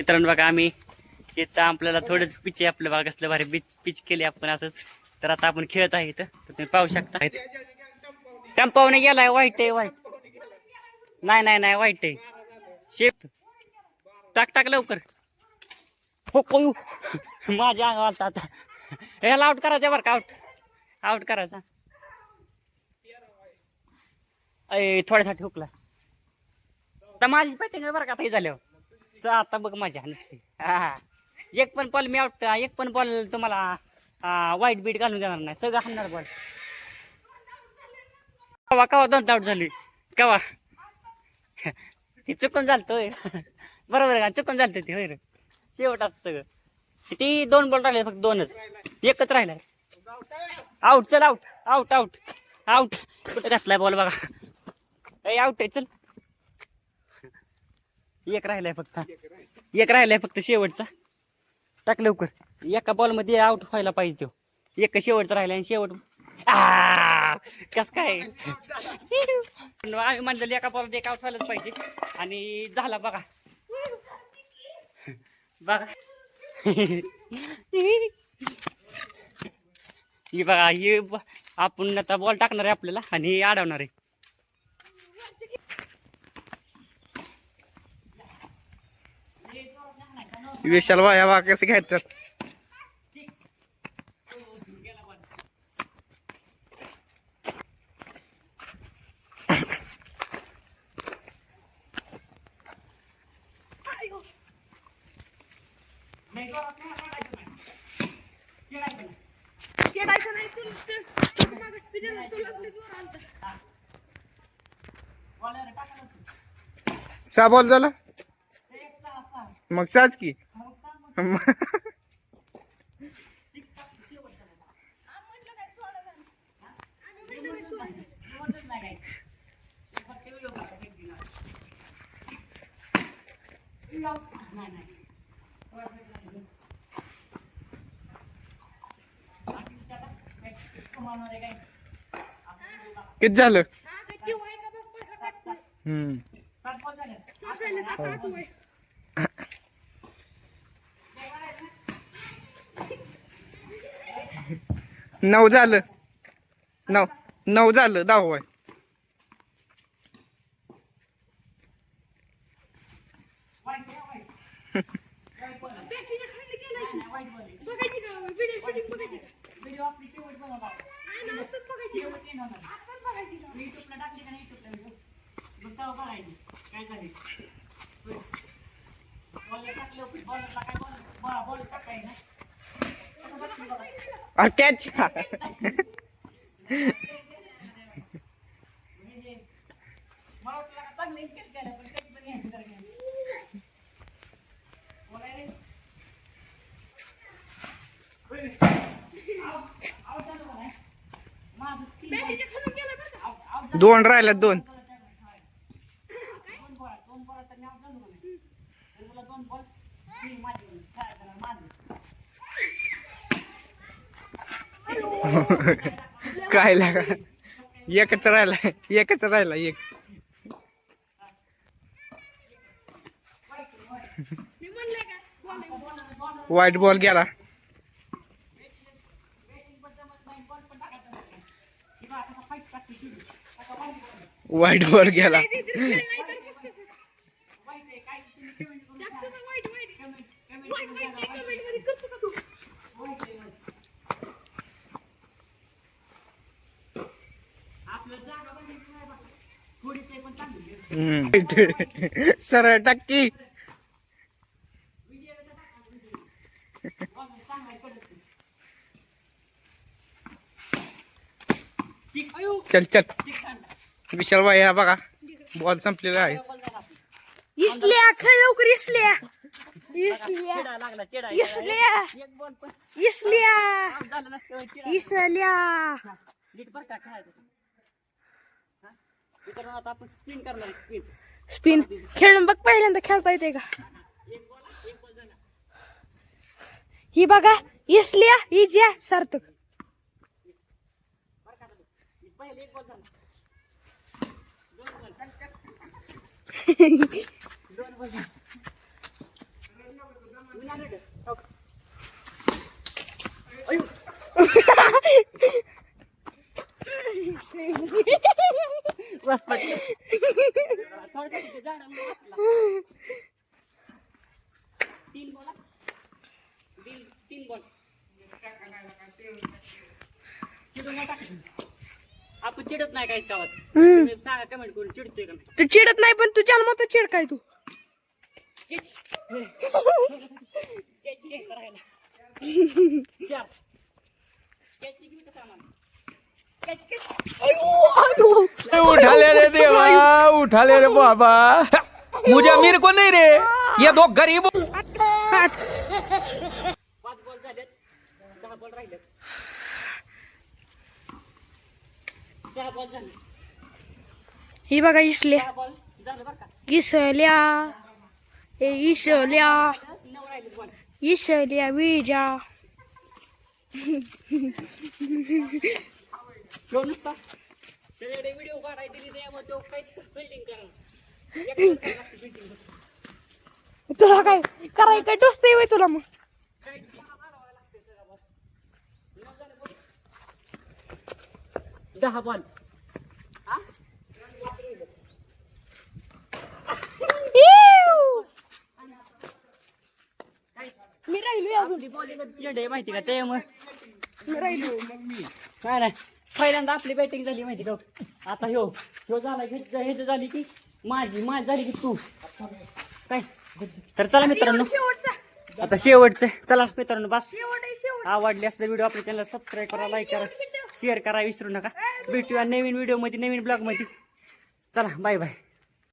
मित्रांनो बघा आम्ही इथं आपल्याला थोडंच पिच आहे आपलं बघा कसलं भारी पिच पिच केली आपण असंच. तर आता आपण खेळत आहे इथं. तर तुम्ही पाहू शकता. टंपावने गेलाय वाईट आहे वाईट. नाही नाही नाही वाईट आहे. शेप टाक टाक लवकर. हो माझ्या अंगावर आता ह्याला आउट करायचं बरं का आउट आउट करायचा. अय थोड्यासाठी हुकला. तर माझी बॅटिंग बरं का आता हे झाल्यावर. स- आता बघ माझ्या नसते. हा एक पण बॉल मी आउट एक पण बॉल तुम्हाला वाईट बीट घालून देणार नाही. सगळं हाणणार बॉल कवा कवा दोन आउट झाली? कवा ती चुकून झालतं होय. बरोबर का? चुकून झालतं ती होय रे. शेवट असं सगळं. किती दोन बॉल राहिले फक्त दोनच. एकच राहिलाय. आउट चल आउट आउट आउट आउट कुठे घातलाय बॉल बघा. आउट आहे चल. एक राहिलाय फक्त. एक राहिलाय फक्त शेवटचा. टाक लवकर. एका बॉलमध्ये आउट व्हायला पाहिजे तो. एक शेवटचा राहिला आणि शेवट कस काय? आम्ही म्हणलेलं एका बॉल एक आउट व्हायलाच पाहिजे. आणि झाला बघा. बघा. ही बघा ही ब- आपण आता बॉल टाकणार आहे आपल्याला आणि अडवणार आहे विशाल वाया वा कसं घ्यायचं चिडायचं नाही तुला ते- तुला मागं तुलाच लय जोर आलता. सहा बॉल झाला? मग साच की. किती झालं. हम्म सात राहिले का? आठ वय. नऊ झालं. नऊ नऊ झालं दहावं आहे बॅटरीच्या खाली गेलायची. दोन का? दोन राहिल्यात दोन काय लागा एकच राहिला एकच राहिला एक. व्हाईट बॉल गेला. वाईट बॉल गेला नाही, ते- ते खेळ नाही तर मग कसं? जास्त तर वाईट वाईट वाईट वाईट ते comment मध्ये करतो का तू? हम्म. सरळ टक्की चल चल. विशाल भाई हा बघा. बॉल संपलेला आहे. इसल्या खेळ लवकर इसल्या. इसल्या. चिडा लागला चिडा इसल्या. एक बॉल पण इसल्या इसल्या नीट बरं का खेळायचं हा? मित्रांनो, आता आपण स्पिन करणार स्पिन स्पिन खेळून बघ पहिल्यांदा खेळता येते का? ही बघा इसल्या इज्या सार्थक. पहिले एक बॉल दोन बॉल वाचला. तीन बॉल बॉल. आपण चिडत नाही काहीच गावात सांगा कमेंट करून चिडतोय का तू चिडत नाही पण तू जन्मात चिड काय तू Geç. उठाले रे बाबा. मुझे मेरे को नहीं रे? ये दो गरीब झाले ही बघा इसल्या. इसल्या. ए इसल्या. इसल्या विजा. त्याच्याकडे व्हिडिओ काढाय दिली त्यामुळे तो काहीच बिल्डिंग करा. बिल्डिंग तुला काय कराय काय? टोचतंय वय तुला मग. दहा बॉल मी राहिलो अजून. बॉलिंग माहिती का? त्यामुळे. मी राहिलो काय नाही. पहिल्यांदा आपली बॅटिंग झाली माहिती का? आता ह्यो ह्यो झाला हे झाली की माझी माझी झाली की तू. काय? तर चला मित्रांनो. आता शेवटचं. चला मित्रांनो बस. आवडली असं व्हिडिओ आपल्या चॅनल सबस्क्राईब करा लाईक करा शेअर करा विसरू नका. भेटूया नवीन व्हिडिओमध्ये नवीन ब्लॉगमध्ये. चला बाय बाय